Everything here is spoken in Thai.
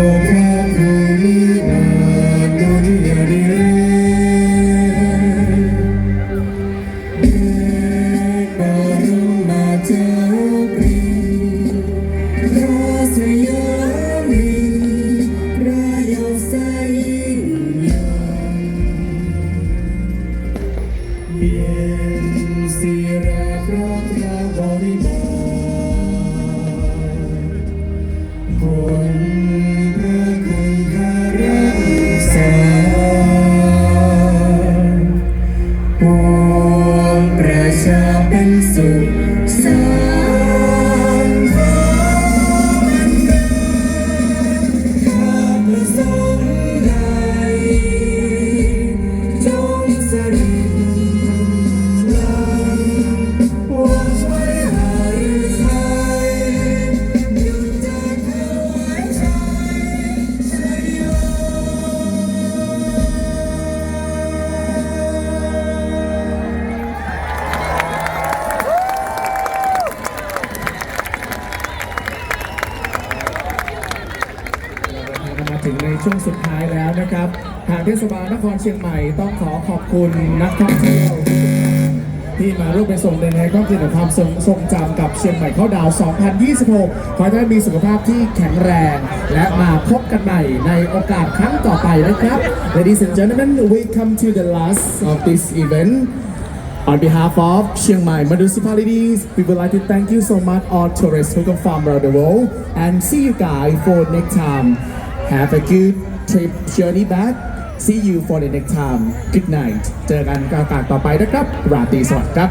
ศิ ถึงในช่วงสุดท้ายแล้วนะครับ ทางเทศบาลนครเชียงใหม่ต้องขอขอบคุณนักท่องเที่ยวที่มาร่วมเป็นส่งในในความคิดถึงความทรงทรงจำกับเชียงใหม่เข้าดาว 2026 ขอให้ท่านมีสุขภาพที่แข็งแรง และมาพบกันใหม่ในโอกาสครั้งต่อไปนะครับ Ladies and gentlemen we come to the last of this event On behalf of Chiang Mai municipalities, we would like to thank you so much all tourists who come from around the world and see you guys for next time. Have a good trip journey back. See you for the next time. Good night. เจอกันกับโอกาสต่อไปนะครับ ราตรีสวัสดิ์ครับ